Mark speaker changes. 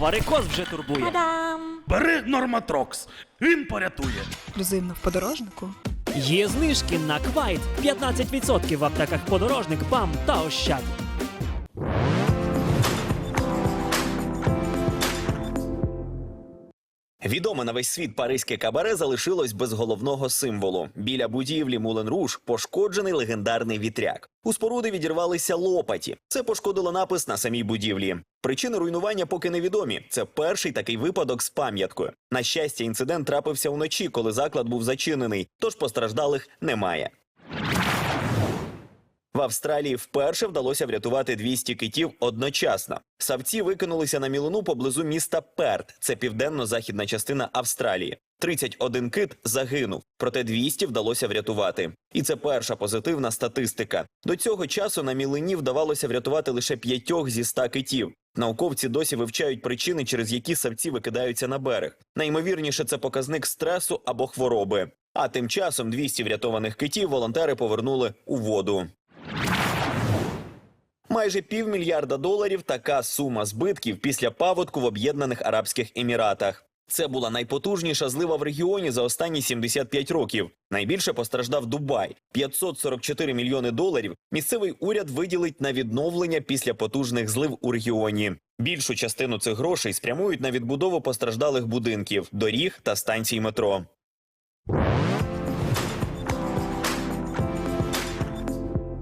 Speaker 1: Варикоз вже турбує.
Speaker 2: Та-дам!
Speaker 3: Бери Норматрокс, він порятує.
Speaker 4: Ексклюзивно в подорожнику.
Speaker 1: Є знижки на квайт 15% в аптеках подорожник, БАМ та Ощад.
Speaker 5: Відоме на весь світ паризьке кабаре залишилось без головного символу. Біля будівлі Мулен Руж пошкоджений легендарний вітряк. У споруди відірвалися лопаті. Це пошкодило напис на самій будівлі. Причини руйнування поки невідомі. Це перший такий випадок з пам'яткою. На щастя, інцидент трапився вночі, коли заклад був зачинений, тож постраждалих немає. В Австралії вперше вдалося врятувати 200 китів одночасно. Савці викинулися на мілину поблизу міста Перт. Це південно-західна частина Австралії. 31 кит загинув, проте 200 вдалося врятувати. І це перша позитивна статистика. До цього часу на мілині вдавалося врятувати лише п'ятьох зі ста китів. Науковці досі вивчають причини, через які савці викидаються на берег. Найімовірніше, це показник стресу або хвороби. А тим часом 200 врятованих китів волонтери повернули у воду. Майже півмільярда доларів така сума збитків після паводку в Об'єднаних Арабських Еміратах. Це була найпотужніша злива в регіоні за останні 75 років. Найбільше постраждав Дубай 544 мільйони доларів. Місцевий уряд виділить на відновлення після потужних злив у регіоні. Більшу частину цих грошей спрямують на відбудову постраждалих будинків, доріг та станцій метро.